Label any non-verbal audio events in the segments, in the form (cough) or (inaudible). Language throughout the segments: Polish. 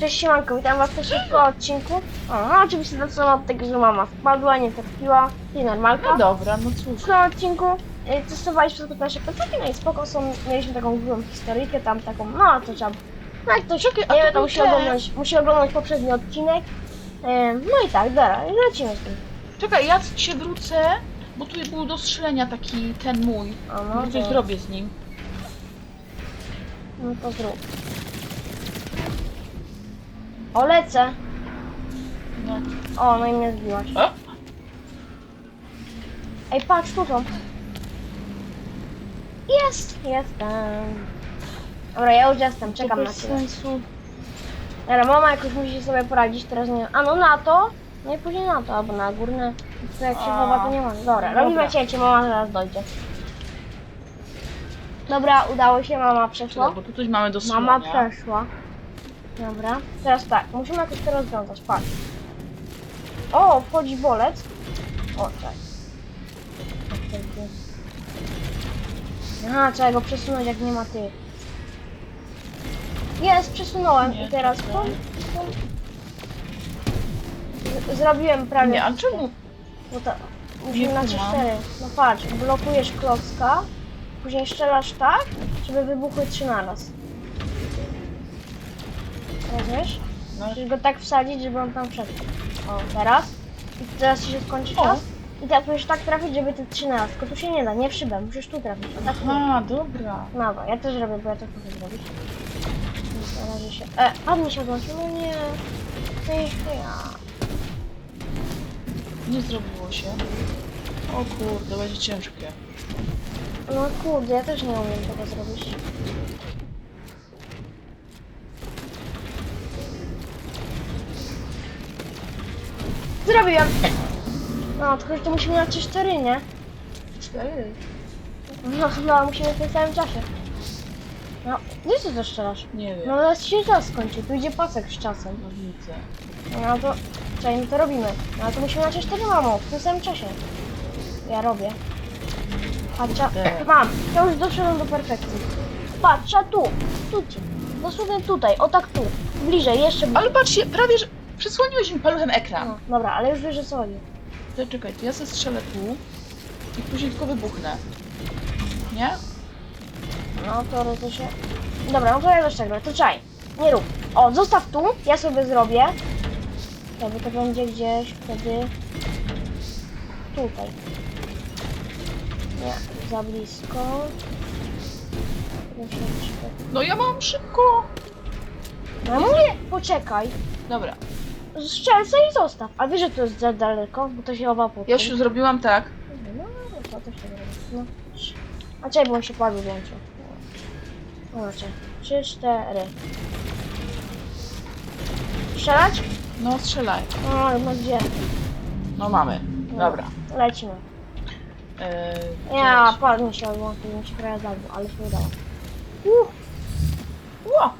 Cześć siemanko, witam was na szybko odcinku. O, no oczywiście zaczynam od tego, że mama spadła, nie trafiła i normalka. No dobra, no cóż. W tym odcinku y, testowaliśmy tylko nasze plecaki, no i spoko są, mieliśmy taką główną historyjkę, tam taką, no to trzeba, no jak ktoś Czekaj, a nie to to był musi ten. oglądać, musi oglądać poprzedni odcinek. Ym, no i tak, dobra, i lecimy z tym. Czekaj, ja się wrócę, bo tu był do strzelenia taki ten mój. O, no, Może coś zrobię z nim. no to zrób. O, lecę. No. O, no i mnie zbiłaś. O, Ej, patrz, tu są. Jest! Jestem. Dobra, ja już jestem, czekam to na bez ciebie. sensu. Dobra, mama jakoś musi sobie poradzić, teraz nie A no na to, no i później na to, albo na górne. To jak się A. chowa, to nie ma. Dobra, Dobra. robimy cięcie, mama zaraz dojdzie. Dobra, udało się, mama przeszła. Czekaj, bo tu coś mamy do. Mama przeszła. Dobra, teraz tak, musimy jakoś to rozwiązać, patrz. O, wchodzi bolec. O, tak. Aha, trzeba go przesunąć, jak nie ma tych. Jest, przesunąłem i teraz pum, pum. Z- Zrobiłem prawie. Nie, a wszystko. czemu? Bo to musimy na Nie kumam. 3-4. No patrz, blokujesz klocka, później strzelasz tak, żeby wybuchły trzy naraz. Rozumiesz? No, Musisz go tak wsadzić, żeby on tam wszedł. O, teraz. I teraz ci się skończy O. czas. I teraz musisz tak trafić, żeby naraz. Tylko tu się nie da, nie w szybę, musisz tu trafić. Tak tu. Aha, dobra. No dobra, ja też robię, bo ja to chcę zrobić. Więc na razie się... E, pan mi się odłączył, no nie. To jest ja. Nie zrobiło się. O kurde, będzie ciężkie. No kurde, ja też nie umiem tego zrobić. Zrobiłem! No, tylko że to musimy na 3-4, nie? Cztery. No, no, musimy w tym samym czasie. No, gdzie ty to strzelasz? Nie wiem. No, zaraz się czas skończy, tu idzie pasek z czasem. No widzę. No to, czekaj, my to robimy. No, to musimy na 3-4, mamo, w tym samym czasie. Ja robię. Patrz, a- Kurde. mam, ja już doszedłem do perfekcji. Patrz, a tu, tu ci. Dosłownie tutaj, o tak tu. Bliżej, jeszcze bliżej. Ale patrzcie, prawie że przysłoniłeś mi paluchem ekran. No, dobra, ale już wiesz o co chodzi. To czekaj, to ja se strzelę tu i później tylko wybuchnę. Nie? No, to to się... Dobra, no to ja też tak robię, to czaj. Nie rób. O, zostaw tu, ja sobie zrobię. Dobra, to będzie gdzieś wtedy... Tutaj. Nie, za blisko. No ja mam szybko. No ja mówię, poczekaj. Dobra, Strzelce i zostaw. A wiesz, że to jest za daleko, bo to się oba po ja już zrobiłam tak. No, no, to też robię. No. A czekaj, bo on się padł włączył. No, czekaj. Trzy, cztery. Strzelać? No strzelaj. No, no gdzie? No mamy. No. Dobra. Lecimy. Eee, Ja, padł mi się odłączył, mi się prawie zabił, ale się udało. Uh, Ło!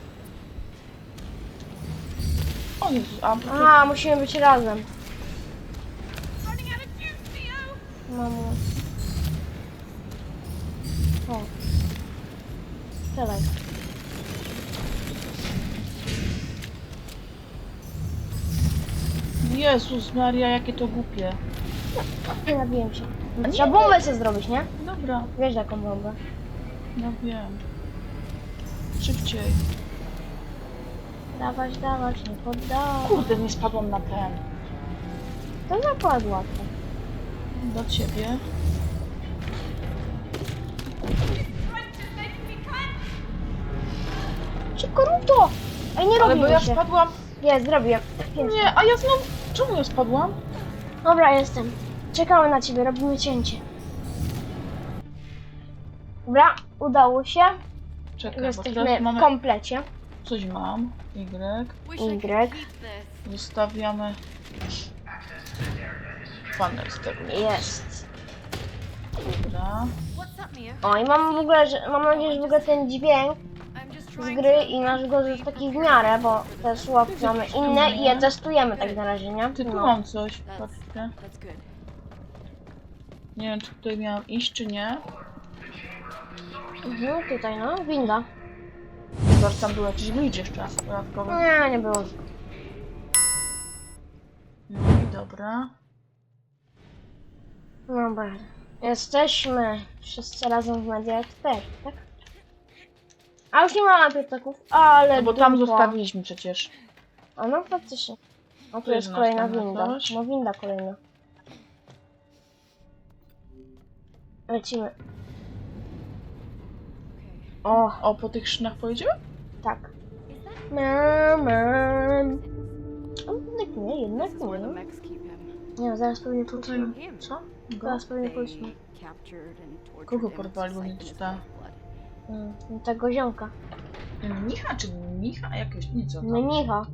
A a, musimy być razem. Mamo. O. Strzelaj. Jezus Maria, jakie to głupie. Nie nabiłem się. Trzeba bombę sobie zrobić, nie? Dobra, Wiesz jaką bombę. no wiem. Szybciej. Dawać, dawać, nie poddawać. Kurde, nie spadłam na ten. To zakład łatwo. Do ciebie. Szybko rób to! Ej, nie Ale bo robimy ja się. spadłam. Jest, zrobiłem. Jest. Nie, a ja znowu. Czemu ja spadłam? Dobra, jestem. Czekamy na ciebie, robimy cięcie. Dobra, udało się. Czekaj, bo Jesteśmy teraz w mamy. komplecie. Coś mam. Y. Y. Zostawiamy. Panel steruje. Jest. Dobra. O, i mam w ogóle, że, mam nadzieję, że w ogóle ten dźwięk z gry i nasz głos jest taki w miarę, bo te słuchawki mamy inne i je testujemy tak na razie, nie? Ty tu No. mam coś. Patrzcie. Nie wiem, czy tutaj miałam iść, czy nie. Mhm, tutaj no, winda. Zobacz, tam był jakiś glitch jeszcze dodatkowy. Nie, nie było. No i dobra. Dobra. Jesteśmy wszyscy razem w Media Expert, tak? A już nie ma piecyków, ale No bo tam dupa. zostawiliśmy przecież. A no faktycznie. A tu jest jest kolejna następna winda. coś. No winda kolejna. Lecimy. O, O, po tych szynach pojedziemy? Tak. Mam, mam. O, Jednak nie, jednak nie. him. Nie, zaraz pewnie tutaj. Him. Co? Zaraz pewnie pójdźmy. Kogo porwali, bo nie czyta? Mm, tego ziomka. Mnicha czy Micha? Jakiegoś, nie co tam. Mnicha.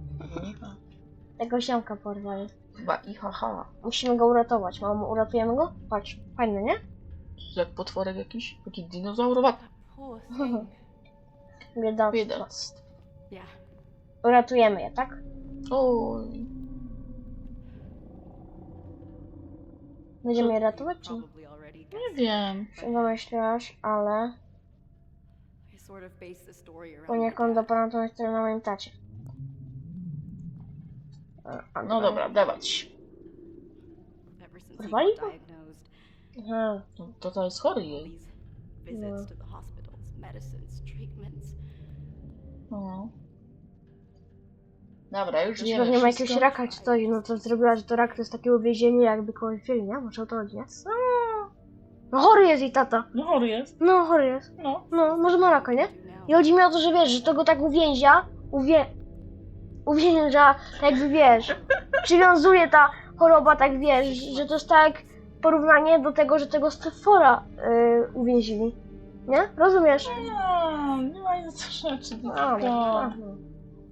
Mnicha. Tego ziomka porwali. Chyba Ihaha. Musimy go uratować. Mamo, uratujemy go? Patrz, fajne, nie? Jak potworek jakiś? Taki dinozaurowaty. (laughs) Biedactwo. Biedactwo. Yeah. Uratujemy je, tak? Oj. Będziemy je ratować, czy nie? Nie wiem. Się domyślasz, ale poniekąd tą historię na moim tacie. A- No dobra, dawać. Got go? Aha. No, to to jest chory jej. these No. Dobra, już Jeśli wiemy pewnie ma jakiegoś wszystko. raka czy coś, no to zrobiła, że to rak to jest takie uwięzienie jakby kogoś wzięli, nie? Może o to chodzi, nie? No. chory jest i tata. No chory jest. No chory jest. No. No, może ma raka, nie? I chodzi mi o to, że wiesz, że to go tak uwięzia, uwię... uwięża, tak jakby wiesz, przywiązuje ta choroba, tak wiesz, że to jest tak porównanie do tego, że tego stwora yy, uwięzili. Nie? Rozumiesz? No, nie ma nic rzeczy. No, To, to... no.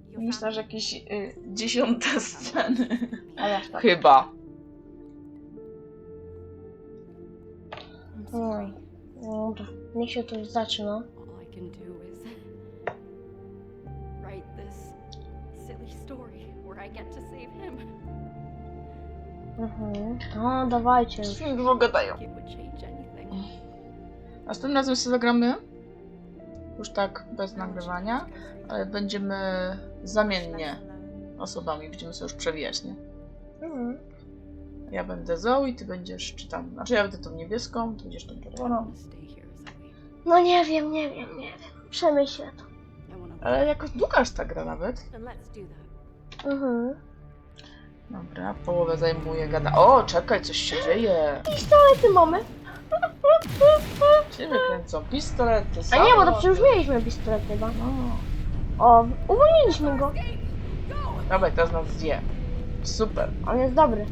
You Myślę, że jakieś y, dziesiąte (laughs) sceny. Ale aż tak. Chyba. Oj, no dobra, niech się to już zaczyna. All I can do is write this silly story where I get to save him. Mhm. No, dawajcie już. It would change anything. Następnym razem sobie zagramy. Już tak bez nagrywania, ale będziemy zamiennie osobami. Będziemy sobie już przewijać, nie? Mhm. Ja będę Zoe, ty będziesz, czy tam, znaczy ja będę tą niebieską, ty będziesz tą I czerwoną. No nie wiem, nie wiem, nie wiem. Przemyślę to. I Ale jakoś długa jest ta gra nawet. Mhm. Dobra, połowę zajmuje gada. O, czekaj, coś się dzieje. Pistolety mamy. Się wykręcą pistolety, A nie, bo to przecież mieliśmy pistolet chyba. No. O, uwolniliśmy go. Dobra, teraz nas zje. Super. On jest dobry.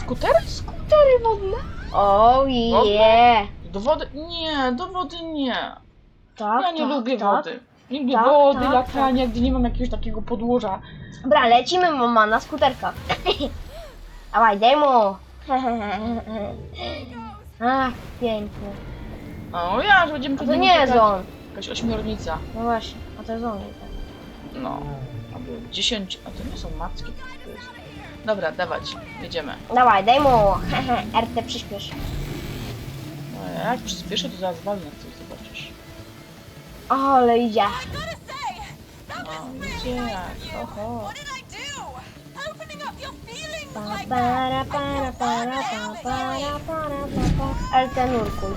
Skuter? Skutery wodne. O je. Do wody? Nie, do wody nie. Tak, Ja nie tak, lubię tak. wody. Nie lubię Tak, wody, tak, latania, gdy nie mam jakiegoś takiego podłoża. Dobra, lecimy mama na skuterka. (laughs) Dawaj, mu. (laughs) Ach, pięknie. O ja, że będziemy A przed to nim nie jest uciekać. on. Jakaś ośmiornica. No właśnie, a to jest on. No. Albo dziesięć. A to nie są macki. To jest... Dobra, dawać. Jedziemy. Dawaj, daj mu. (laughs) RT przyspiesz. No, jak przyspieszę, to zaraz walnę coś, zobaczysz. Ale idzie. No, idzie. Oho. Para, para, para, pa, para, para, pa, pa. LT nurkuj.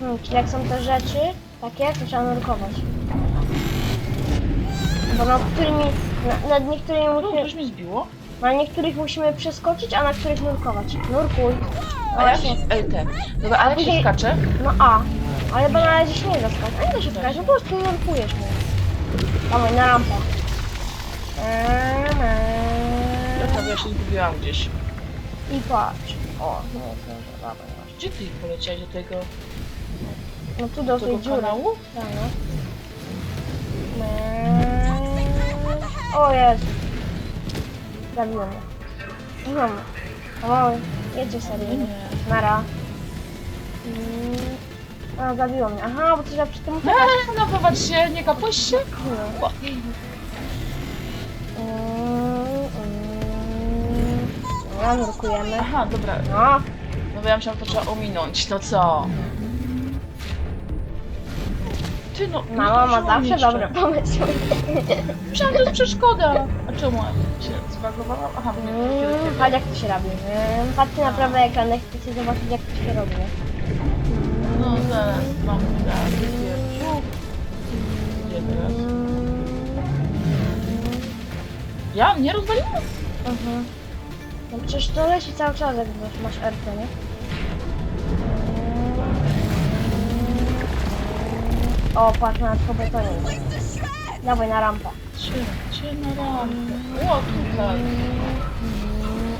Hmm, czyli jak są te rzeczy takie, to trzeba nurkować. Bo nad którymi, na, nad niektórymi No, musimy, coś mi zbiło. na niektórych musimy przeskoczyć, a na których nurkować. Nurkuj. No A jak właśnie. LT. Dobra, a jak się Później- skacze? No A. Ale bo na razie się nie da skakać. A nie da się no po prostu nurkujesz mu. Dawaj, na rampę. Eee, Dobra, ja się zgubiłam gdzieś. I patrz. O, no to dawaj. masz. Gdzie ty poleciałeś do tego, No tu do tej tego dziury. kanału? Tak, no. O Jezu. Zabiło mnie. No. O, jedzie serio. Nara. Mm. A, zabiło mnie. Aha, bo to trzeba przy tym No, (laughs) no popatrz się, nie kapuś się. No. Dobra, nurkujemy. Aha, dobra. No. No bo ja myślałam, to trzeba ominąć. No co? Ty no, Mama ma zawsze dobre pomysły. Myślałam, to jest przeszkoda. A czemu się zbagowała? Aha, bo nie Mm. Patrz jak to się robi. Mm, Patrzcie na prawy ekran, jak chcecie zobaczyć jak to się robi. No zaraz, mam pierdziu. Gdzie teraz? Ja? Nie rozwaliłam? Mhm. No przecież to leci cały czas, jak masz- RP, nie? O, patrz na to betonie. Dawaj na rampę. Cię, cię na rampę. O, tutaj.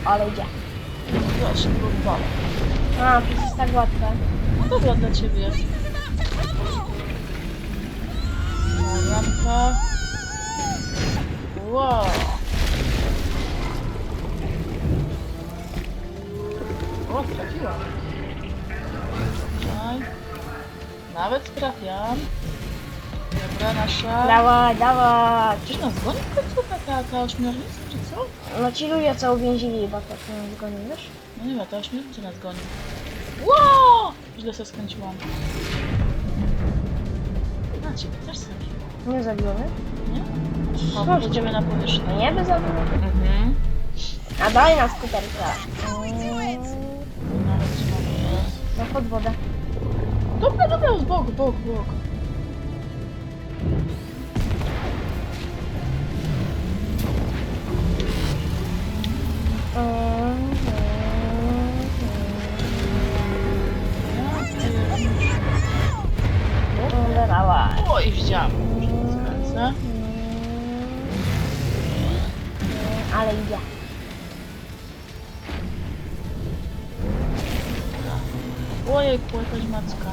Ale idzie. Się próbowałam. A, to jest tak łatwe. No dobra dla ciebie. Rampa. Wow. O, trafiłam. Czekaj. Nawet trafiam. Dobra, nasza. Dawaj, dawaj. Czyż nas goni w końcu taka ta ośmiornica, czy co? No ci ludzie co uwięzili chyba tak nie zgonił, wiesz? No nie wiem, ta ośmiornica nas goni. Wow! Źle się skręciłam. Na ciebie też skręciłam, Nie zabiło mnie. nie? O, Coś będziemy na powierzchnię. No nie by zabiło. Mhm. A dalej na skuterka. Nawet mamy. No pod wodę. Dobra, dobra, w bok, bok, bok. No dawaj. Oj, widziałam. Skręcę. Ale idzie. Ojej, jakaś macka.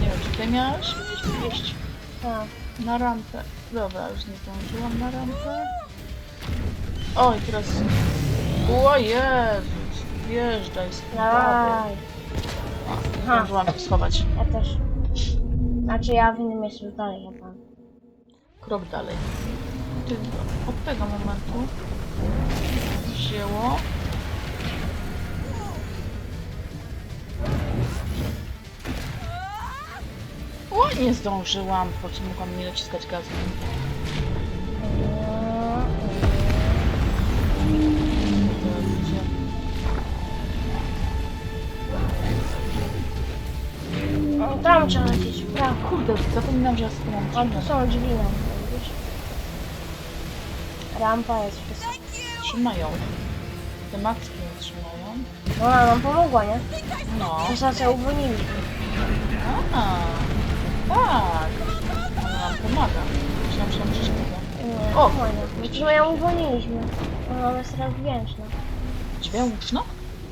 Nie wiem, czy ty miałeś mieć wjeść Tak. na rampę. Dobra, już nie zdążyłam na rampę. Oj, teraz... O Jezus, wjeżdżaj z Dawaj. Ha. Zdążyłam się schować. Ja też. Znaczy ja w innym miejscu dalej pan. Krok dalej. Od tego momentu wzięło. O, nie zdążyłam, po co mogłam nie naciskać gazu. O, tam trzeba lecieć prawo. Kurde, zapominam, że ja O, tu są drzwi na górze, widzisz? Rampa jest wszystko. trzymają. Te matki nie trzymają. No ona nam pomogła, nie? No. To znaczy uwolniliśmy. A, tak. Ona nam pomaga. Myślałam, że nam przeszkadza. Nie, O! o! fajnie. Przecież my ją uwolniliśmy. Ona jest teraz wdzięczna. Dźwięczno?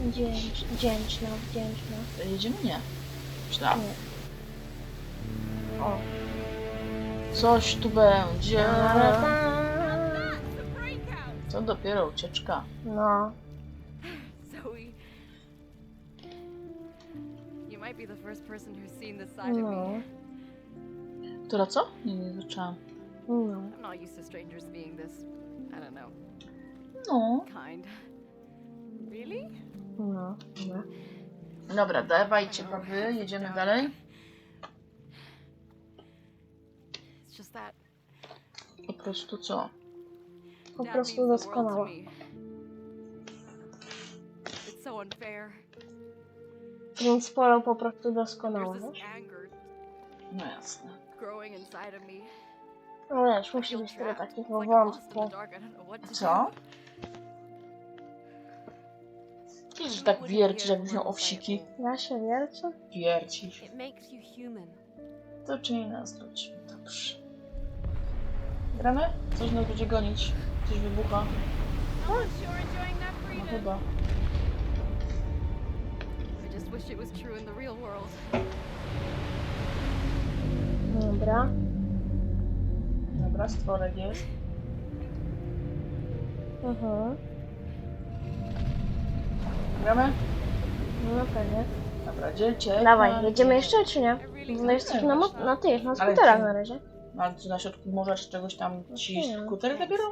Wdzięcz, wdzięczna, wdzięczna. Jedziemy? Nie. Myślałam. Nie. O. Coś tu będzie. Co dopiero ucieczka. No. Zoe. You might be the first person who's seen this side of No. me. Która co? Nie, nie zaczęłam. No. I'm not used to strangers being this, I don't know, No. kind. Really? No. no. Dobra, dawajcie baby, jedziemy dalej. It's just that Po prostu co? Po prostu means the world to doskonała. me. It's so unfair. Polo po prostu There's doskonała, this wiesz? anger No jasne. Growing inside of me. No wiesz, musi być tyle takich wątków. Co? że tak wiercisz, jakbyś miał owsiki. Ja się wiercę? Wiercisz. It makes you human. To czyni nas ludźmi. Dobrze. Gramy? Coś nas będzie gonić. Coś wybucha. No chyba. I just wish it was true in the real world. Dobra. Dobra, stworek jest. Mhm. Gramy? No pewnie. Dobra, dzielcie. Dawaj, jedziemy jeszcze czy nie? No jesteśmy na, mo- na tych, na Ale skuterach na razie. No, Ale tu na środku możesz czegoś tam ci Nie. skutery zabiorą?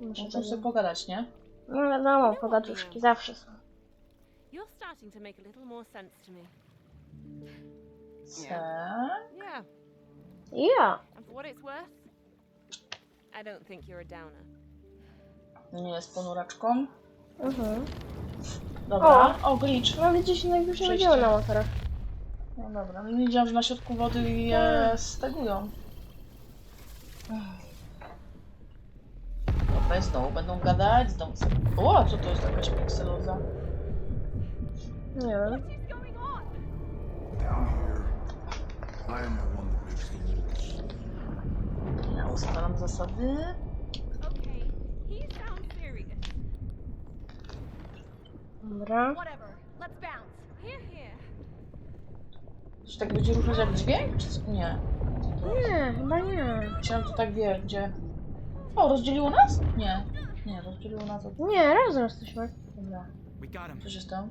Muszę sobie pogadać, nie? No wiadomo, pogaduszki zawsze są. You're starting to make a little more sense to me. C. Yeah, Ja. and for what it's worth, I don't think you're a downer. Nie jest ponuraczką. Mhm. Dobra. O, glitch. No widzicie, najwyżej nie Przejście. działa na motorach. No dobra, no nie wiedziałam, że na środku wody je stegują. Dobra, i znowu będą gadać, znowu... O, co to jest jakaś pikseloza? Nie wiem. Down here, Ja ustalam zasady. Okay, he sounds serious. Dobra. Whatever, let's bounce. Here, here. Czy tak będzie ruszać jak dźwięk? Czy... co? Nie. Nie, chyba nie. Myślałam, że tak wie, gdzie... O, rozdzieliło nas? Nie. Nie, rozdzieliło nas od... Nie, razem jesteśmy. Dobra. We got him. Co się stało?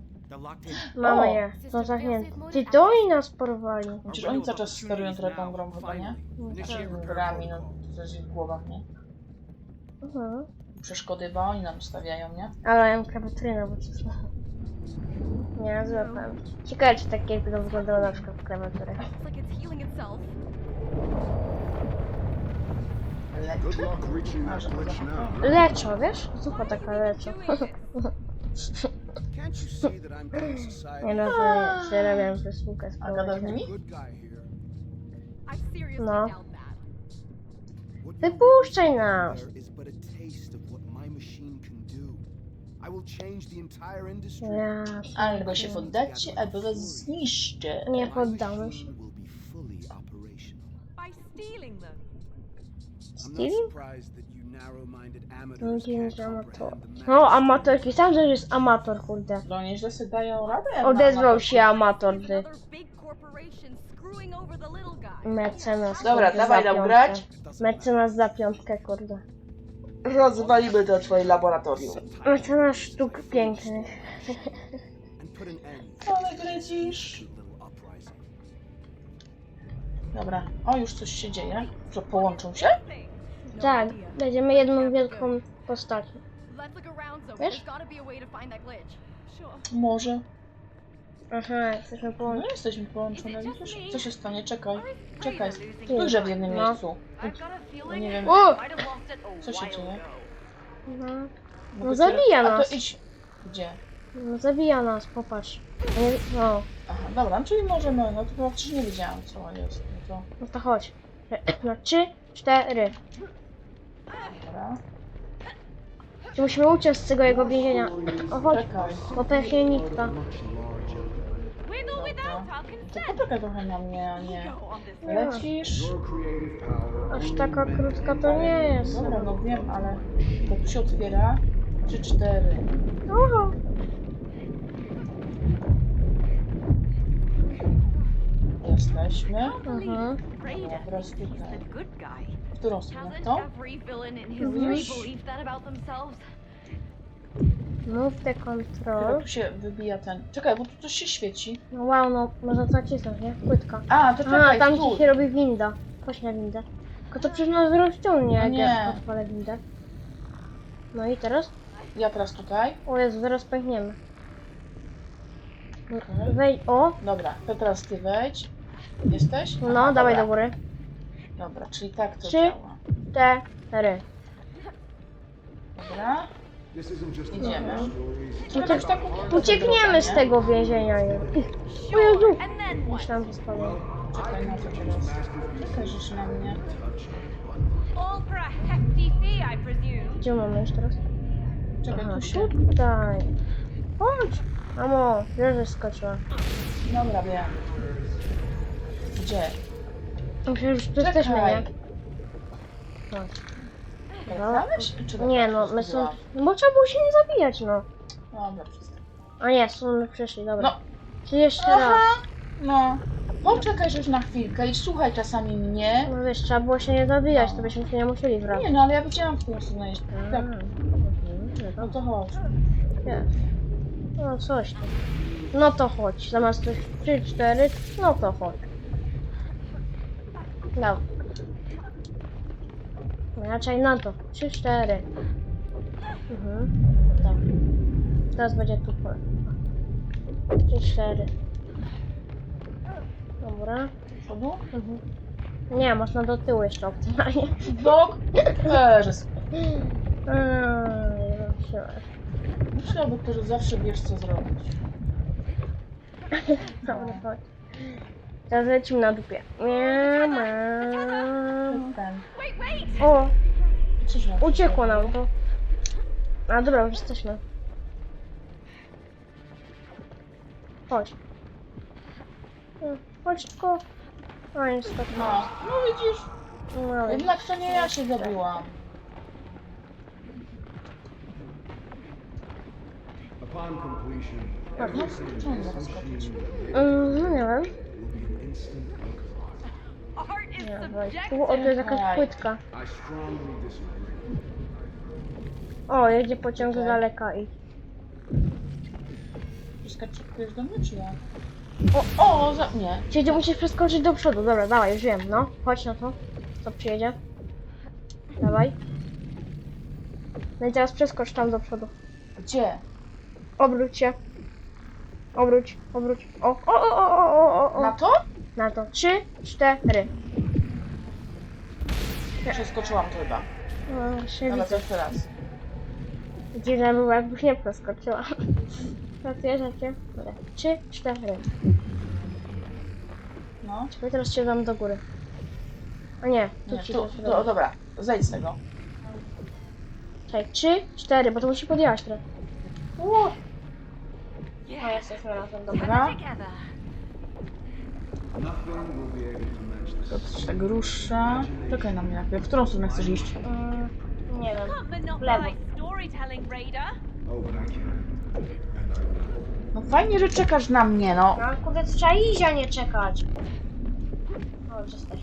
O! je. Są zamknięte. Ty to i nas porwali. Przecież oni cały czas sterują trochę tą grą chyba, nie? Repair Grami, no to jest ich w głowach, nie? Mhm. Przeszkody, bo oni nam stawiają, nie? Ale ja mam klawiaturę bo co Nie, złapałem. Ciekawe, czy takie będą wyglądały na przykład w to glitch now. Leczą, wiesz? Zupa taka leczą. (laughs) Doing it. Can't you see that I'm part of Nie society? no, że przerabiam wysługę A gada z społeczną. nimi? Good guy here. I seriously No. doubt that. What you're Wypuszczaj nas! there is but a taste of what my machine can do. I will change the entire industry. Ja... Albo się poddacie, albo was zniszczę. Nie My poddamy się. machine will be fully operational. By stealing them. I'm not Stealing? surprised that you narrow-minded No, can't że amator. No, amatorki, sam że jest amator, kurde. No nieźle sobie dają radę. jak Odezwał się amator, ty. other big corporations screwing over the little guy. Mecenas, Dobra, kurde, dawaj za nam piątkę. grać. Mecenas za piątkę, kurde. Rozwalimy to twoje laboratorium. Mecenas sztuk pięknych. and put an end Ale lecisz. to the little uprising. Dobra, o już coś się dzieje. Co, połączą się? Tak, będziemy jedną wielką postacią. Wiesz? Może. Aha, jesteśmy No połączeni. jesteśmy połączone, widzisz? Co się stanie? Czekaj. Czekaj. Spójrzę w jednym No. miejscu. No nie wiem. O! Co się dzieje? ago. No, Mogę No cię- zabija A nas. to idź. Gdzie? no zabija nas, popatrz. Nie, no, Aha, dobra, czyli możemy, no to praktycznie nie wiedziałam co jest. No to, no to chodź. Na trzy, cztery. Dobra. Czy musimy uciec z tego jego więzienia? O, chodź, Dobra. our To poczekaj trochę na mnie, a nie. Lecisz. Aż taka krótka to nie jest. Dobra, no wiem, ale to tu się otwiera. Trzy, cztery. Oho. Jesteśmy. Mhm. Prater W którą stronę? To? Mhm. that about themselves? Move the Chyba control. tu się wybija ten. Czekaj, bo tu coś się świeci. No wow, no można zacisnąć, nie? Płytka. A, to A, czekaj, tam tu. gdzie się robi winda. Chodź na windę. Tylko to przecież nas rozciągnie, jak Nie. ja odpalę windę. No i teraz? Ja teraz tutaj. O Jezu, zaraz pękniemy. Okej. Wej, o, Dobra, to teraz ty wejdź. Jesteś? no Aha, dawaj dobra. do góry. Dobra, czyli tak to Trzy. działa. Cztery. Dobra. Idziemy. No Jakoś to tak uciekniemy z tego więzienia już. O Jezu! Myślałam, że spadłem. Czekaj na to teraz. Czekaj, żeś na mnie. All for a hefty fee, I presume. Gdzie mamy już teraz? Czekaj, Aha, tu się. tutaj. Chodź! Mamo, wiesz, że skoczyła. Dobra, wiem. Gdzie? Myślę, że tu jesteśmy, nie? Czy- czy Nie tak no, my są... No bo trzeba było się nie zabijać, no. Dobra, przestań. A nie, są przeszli, dobra. No. Czy jeszcze raz? Aha, no. Poczekaj już na chwilkę i słuchaj czasami mnie. No wiesz, trzeba było się nie zabijać, No. to byśmy się nie musieli wracać. Nie no, ale ja widziałam w stronę iść. A, Tak, no to chodź. Jest. No coś tam. No to chodź. Zamiast tych 3, 4, no to chodź. No. Raczej na to. 3, 4. Mhm. Tak. Teraz będzie tu pole. 3, 4. Dobra. Przodu? Mhm. Nie, można do tyłu jeszcze optymalnie. Bok? Eee, siłę. Myślę, bo zawsze wiesz co zrobić. (laughs) Dobra, chodź. Teraz lecimy na dupie. Wait, wait! O, uciekło nam to. A dobra, już jesteśmy. Chodź. Chodź tylko. A niestety. No, no widzisz, No, jednak to nie ja się zabiłam. Upon completion, No, every single czemu zaraz machine skoczyć? Mm, no nie wiem. Weź. subjective. Tu, o, to jest jakaś płytka. O, jedzie pociąg z daleka i... Przeskaczujesz do mnie, czy ja? O, o, za... nie. Czyli musisz przeskoczyć do przodu. Dobra, dawaj, już wiem, no. Chodź na to. Co przyjedzie? Dawaj. No i teraz przeskocz tam do przodu. Gdzie? Obróć się. Obróć, obróć. O, o, o, o, o, o, o. Na to? Na to. Trzy, cztery. Przeskoczyłam to chyba. No, się widzę. to jeszcze raz. Dziwne było, jakbyś nie przeskoczyła. (laughs) Ratuję życie. Dobra. Trzy, cztery. No. Czekaj, teraz cię dam do góry. A nie, tu Nie, ci tu, do góry. dobra, zejdź z tego. Czekaj, trzy, cztery, bo to musi podjechać trochę. O, Yeah. jesteśmy razem, Dobra. together. Nothing will be able to match To this. się tak rusza. Czekaj na mnie najpierw. W którą stronę chcesz iść? Mm, nie wiem. Can't Lewo. No fajnie, że czekasz na mnie, no. No kurde, to trzeba iść, a nie czekać. O, przestań.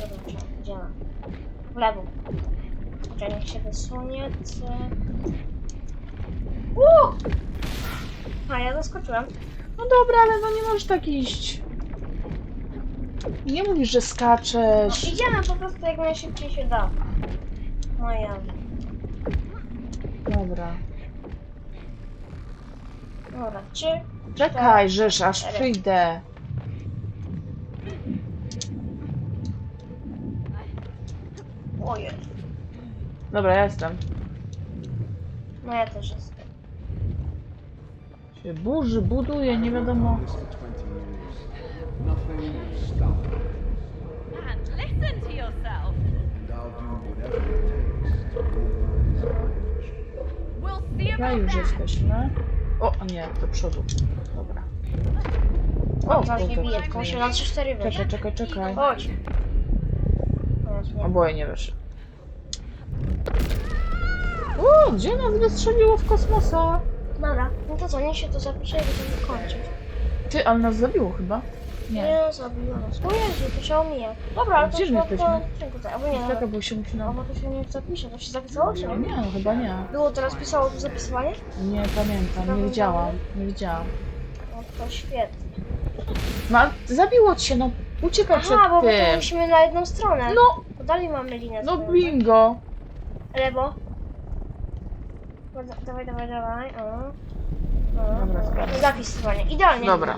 Dobra, trzeba, idziemy. W lewo. Czekaj, niech się wysunie, c... Uuu! A, ja zaskoczyłem. No dobra, ale no nie możesz tak iść. Nie mówisz, że No, skaczesz. idziemy po prostu jak najszybciej się da. No ja. Dobra. Dobra, trzy. Czekaj, żeż, aż Cztery. przyjdę. Ojej. Dobra, ja jestem. No ja też jestem. Się burzy, buduje, nie wiadomo. This for 20 years. Nothing will stop me. And listen to yourself. And I'll do whatever it takes to realize my vision. We'll see Ja już jesteśmy. O, nie, do przodu. Dobra. O, mnie kurde, bije, tylko muszę na 3-4 wyjść. Czekaj, czekaj, czekaj. Chodź. Oboje nie wyszły. O, gdzie nas wystrzeliło w kosmosa? Dobra, no to co, niech się to zapisze i będziemy kończyć. Ty, ale nas zabiło chyba. Nie. Nie, zabiło nas. O Jezu, to się omija. Dobra, ale to Gdzie my jesteśmy? odcinku tak, Albo nie, dobra. bo się musi na... Albo to się nie zapisze, to się zapisało czy Nie, nie? no chyba nie. Było teraz pisało tu zapisywanie? Nie pamiętam, nie widziałam. Nie widziałam. No to świetnie. No, ale zabiło cię, no. Uciekaj przed Aha, bo tym. musimy na jedną stronę. No, Bo dalej mamy linię. no swoją, bingo. tak? Lewo. Da- Dawaj, dawaj, dawaj. O. O, Dobra, o. Zapisywanie. Idealnie. Dobra.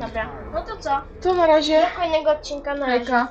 Dobra. No to co? To na razie. Do kolejnego odcinka na razie. Hejka.